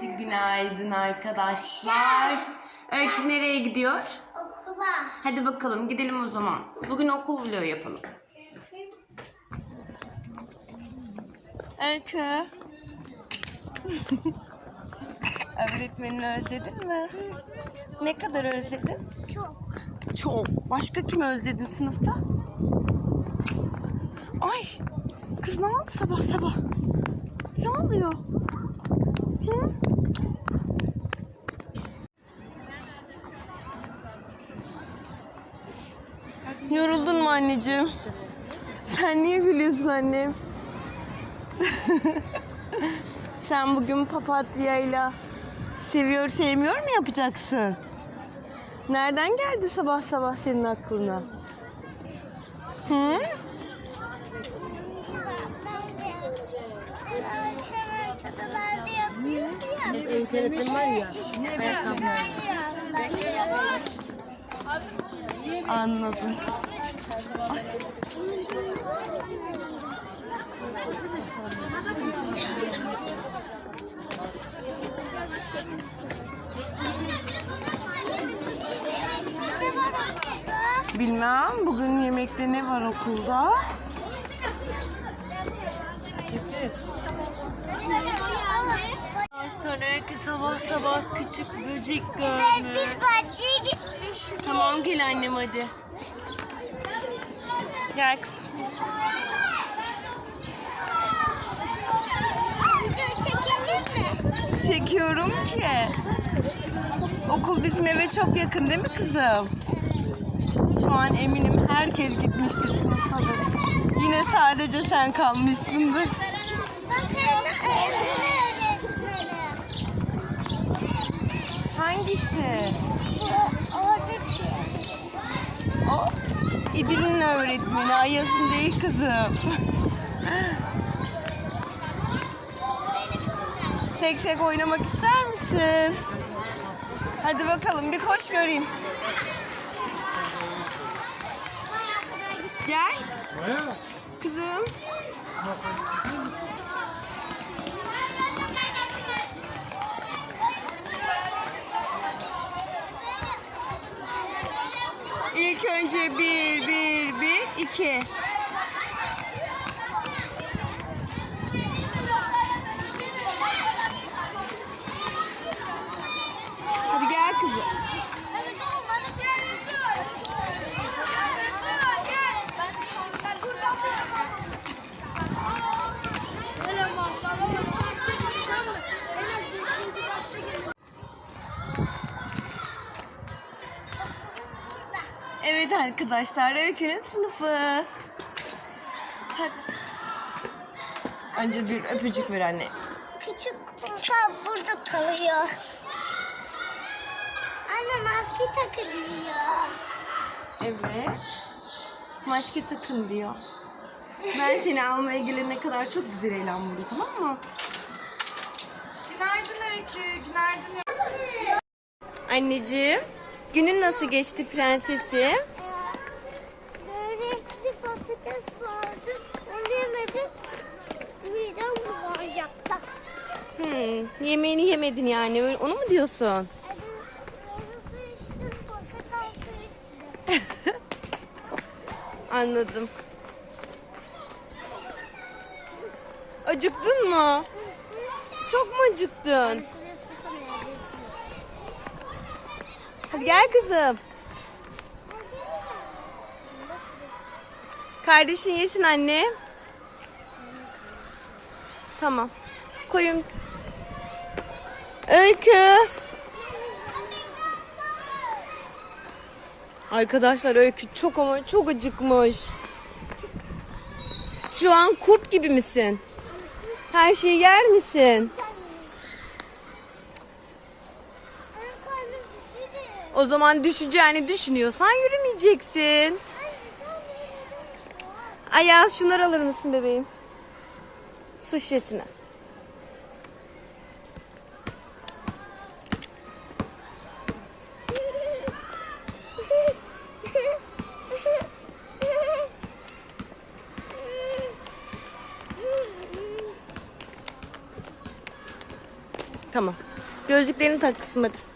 Herkese günaydın arkadaşlar. Öykü nereye gidiyor? Okula. Hadi bakalım gidelim o zaman. Bugün okul vlogu yapalım. Öykü. Öğretmenini özledin mi? Ne kadar özledin? Çok. Çok. Başka kimi özledin sınıfta? Ay. Kız ne oldu sabah sabah? Ne oluyor? Hı? Yoruldun anneciğim? Sen niye gülüyorsun annem? Sen bugün papatyayla seviyor sevmiyor mu yapacaksın? Nereden geldi sabah sabah senin aklına? Hı? Anladım. Ay. Ne var okulda? Bilmem bugün yemekte ne var okulda? Sürpriz. Sonra öykü sabah sabah küçük böcek görmüş. biz bahçeye gitmiştik. Tamam gel annem hadi. Mi? Çekiyorum ki. Okul bizim eve çok yakın değil mi kızım? Şu an eminim herkes gitmiştir sınıftadır. Yine sadece sen kalmışsındır. Hangisi? İdil'in öğretmeni Ayaz'ın değil kızım. Seksek oynamak ister misin? Hadi bakalım bir koş göreyim. Gel. Kızım. İlk önce bir, bir, bir, iki. Hadi gel kızım. Evet arkadaşlar, Öykü'nün sınıfı. Hadi. Önce bir öpücük ver anne. Küçük kumsal burada kalıyor. Anne maske takılıyor. Evet. Maske takın diyor. Ben seni almaya gelene kadar çok güzel eğlen burada tamam mı? Günaydın Öykü, günaydın. Anneciğim, günün nasıl geçti prensesim? Hmm, yemeğini yemedin yani, onu mu diyorsun? Anladım. Acıktın mı? Çok mu acıktın? Hadi gel kızım. Kardeşin yesin anne. Tamam. Koyun. Öykü. Arkadaşlar Öykü çok ama çok acıkmış. Şu an kurt gibi misin? Her şeyi yer misin? O zaman düşeceğini düşünüyorsan yürümeyeceksin. Ayaz şunları alır mısın bebeğim? Su şişesine. Tamam. Gözlüklerini tak hadi.